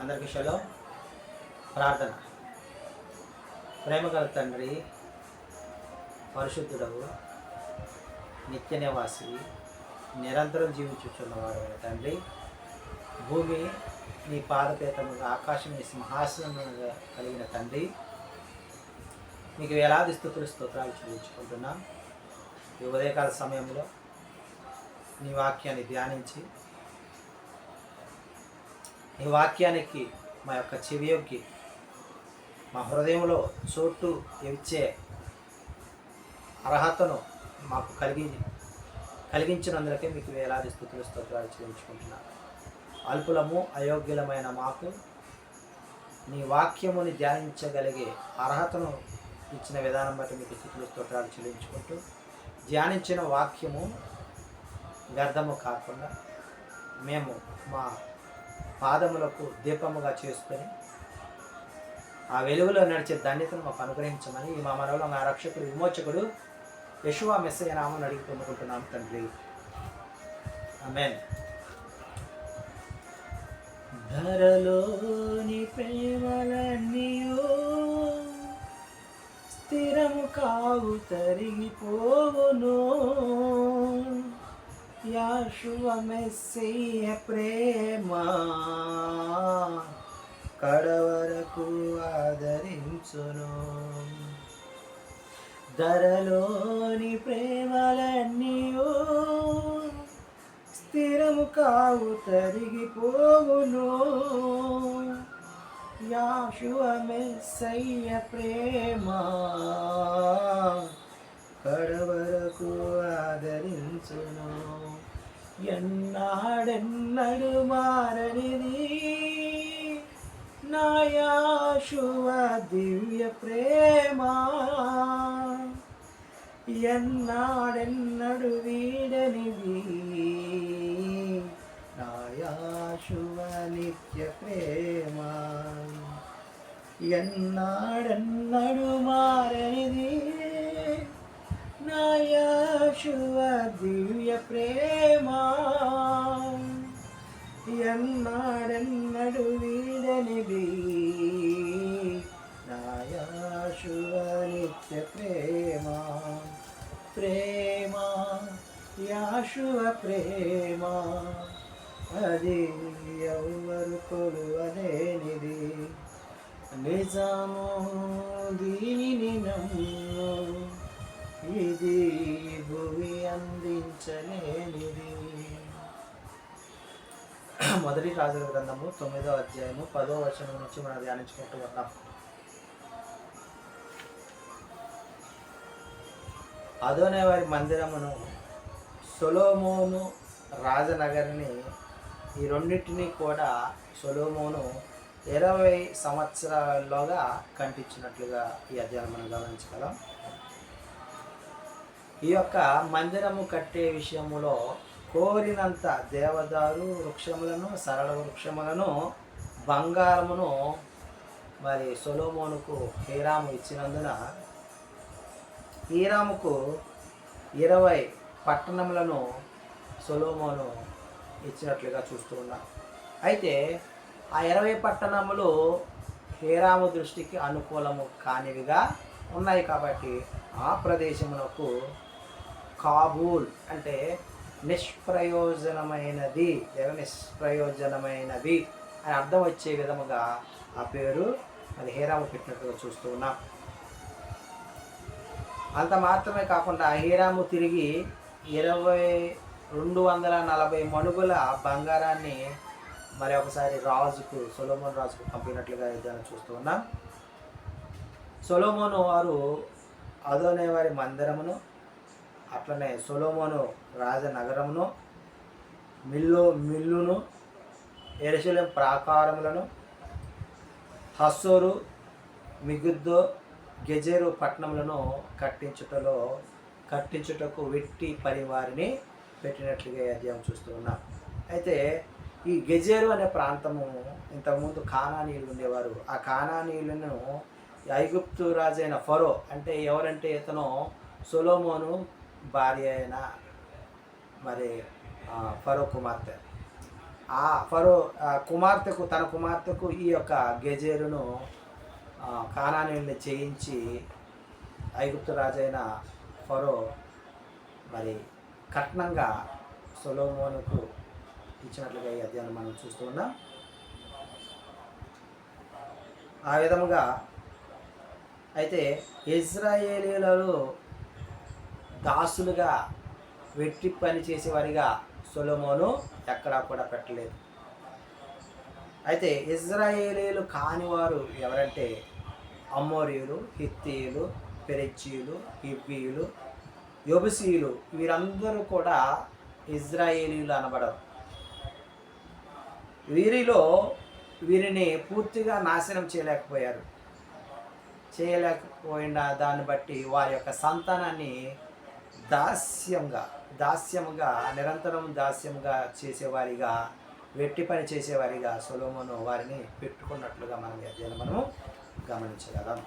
అందరికీ షలో ప్రార్థన. ప్రేమగల తండ్రి పరిశుద్ధుడవు నిత్య నివాసి నిరంతరం జీవించుచున్నవాడు తండ్రి భూమి నీ పాదపేతముగా ఆకాశం నీ సింహాసనముగా కలిగిన తండ్రి మీకు వేలాది స్థుతులు స్తోత్రాలు చెల్లించుకుంటున్నాం. ఈ ఉదయకాల సమయంలో నీ వాక్యాన్ని ధ్యానించి నీ వాక్యానికి మా యొక్క చెవియొగ్గి మా హృదయంలో చోటు ఇచ్చే అర్హతను మాకు కలిగి కలిగించినందుకే మీకు వేలాది స్థుతులు స్తోత్రాలు చెల్లించుకుంటున్నాను అల్పులము అయోగ్యులమైన మాకు నీ వాక్యముని ధ్యానించగలిగే అర్హతను ఇచ్చిన విధానం బట్టి మీకు స్థుతులు స్తోత్రాలు చెల్లించుకుంటూ ధ్యానించిన వాక్యము వ్యర్థము కాకుండా మేము మా పాదములకు దీపముగా చేసుకొని ఆ వెలుగులో నడిచే ధన్యతను మాకు అనుగ్రహించమని ఈ మా మనలో మా రక్షకుడు విమోచకుడు యశువా మెస్సయ్య నామని అడిగి పొందుకుంటున్నాం తండ్రి. ఆమెన్. ధరలోని ప్రేమలన్నీయో స్థిరము కావు తరిగిపోవును. యాశువ మెస్సయ్య ప్రేమ. కడవరకు ఆదరించును. ధరలోని ప్రేమలన్నీయో స్థిరము కావు తరిగిపోవును. యాశువ మెస్సయ్య ప్రేమ. కడవరకు ఆదరించును. ఎన్నాడెన్నడు మారనిది నాయాశువ దివ్య ప్రేమ ఎన్నాడెన్నడు వీడనిది నాయాశువ నిత్య ప్రేమ ఎన్నాడెన్నడు మారనిది నాయాశువ దివ్య ప్రేమ. ఎన్నాడెన్నడు వీడనిది నాయాశువ నిత్య ప్రేమ. ప్రేమ యాశువ ప్రేమ. అది ఎవరు కొలువలేనిది. నిజము దీనిని నమ్ము. మొదటి రాజుల గ్రంథము తొమ్మిదో అధ్యాయము పదో వచనం నుంచి మనం ధ్యానించుకుంటూ ఉన్నాం. అదోనే వారి మందిరమును సొలోమోను రాజనగరిని ఈ రెండింటినీ కూడా సొలోమోను ఇరవై సంవత్సరాల్లోగా కంటించినట్లుగా ఈ అధ్యాయం మనం గమనించగలం. ఈ యొక్క మందిరము కట్టే విషయంలో కోరినంత దేవదారు వృక్షములను సరళ వృక్షములను బంగారమును మరి సొలోమోనుకు హీరాము ఇచ్చినందున హీరాముకు ఇరవై పట్టణములను సొలోమోను ఇచ్చినట్లుగా చూస్తూ ఉన్నాం. అయితే ఆ ఇరవై పట్టణములు హీరాము దృష్టికి అనుకూలము కానివిగా ఉన్నాయి కాబట్టి ఆ ప్రదేశమునకు కాబూల్ అంటే నిష్ప్రయోజనమైనది. లేదా నిష్ప్రయోజనమైనవి అని అర్థం వచ్చే విధముగా ఆ పేరు అది హీరాము పెట్టినట్టుగా చూస్తూ ఉన్నాం. అంత మాత్రమే కాకుండా హీరాము తిరిగి ఇరవై రెండు వందల నలభై మణుగుల బంగారాన్ని మరి ఒకసారి రాజుకు సొలోమోన్ రాజుకు పంపినట్లుగా ఏదైనా చూస్తూ ఉన్నాం. సొలోమోను వారు అదోనే వారి మందిరమును అట్లనే సొలోమోను రాజనగరమును మిల్లు మిల్లును ఎరుసలేం ప్రాకారములను హస్సోరు మిగుద్దో గెజేరు పట్టణములను కట్టించుటలో కట్టించుటకు వెట్టి పరివారిని పెట్టినట్లుగా ఈ అధ్యాయం చూస్తూ ఉన్నాం. అయితే ఈ గెజేరు అనే ప్రాంతము ఇంతకుముందు కానానీయులు ఉండేవారు. ఆ కానానీయులను ఐగుప్తు రాజైన ఫరో అంటే ఎవరంటే ఇతను సొలోమోను భార్య అయిన మరి ఫరో కుమార్తె. ఆ ఫరో కుమార్తెకు తన కుమార్తెకు ఈ యొక్క గెజేరును ఆ, కానానీయుల్ని చేయించి ఐగుప్తు రాజైన ఫరో మరి కట్నంగా సొలోమోనుకు ఇచ్చినట్లుగా ఈ అధ్యయనం మనం చూస్తూ ఉన్నాం. ఆ విధముగా అయితే ఇజ్రాయేలీలలో దాసులుగా వెట్టి పని చేసేవారిగా సొలమోను ఎక్కడా కూడా పెట్టలేదు. అయితే ఇజ్రాయేలీలు కానివారు ఎవరంటే అమ్మోరియులు హిత్తీయులు పెరెచ్చీయులు హిబ్బీయులు యొబుసీయులు వీరందరూ కూడా ఇజ్రాయేలీలు అనబడరు. వీరిలో వీరిని పూర్తిగా నాశనం చేయలేకపోయారు. చేయలేకపోయిన దాన్ని బట్టి వారి యొక్క సంతానాన్ని దాస్యంగా దాస్యముగా నిరంతరం దాస్యంగా చేసేవారిగా వెట్టి పని చేసేవారిగా సొలోమోను వారిని పెట్టుకున్నట్లుగా మనం ఈ గమనించగలం మనము గమనించగలం.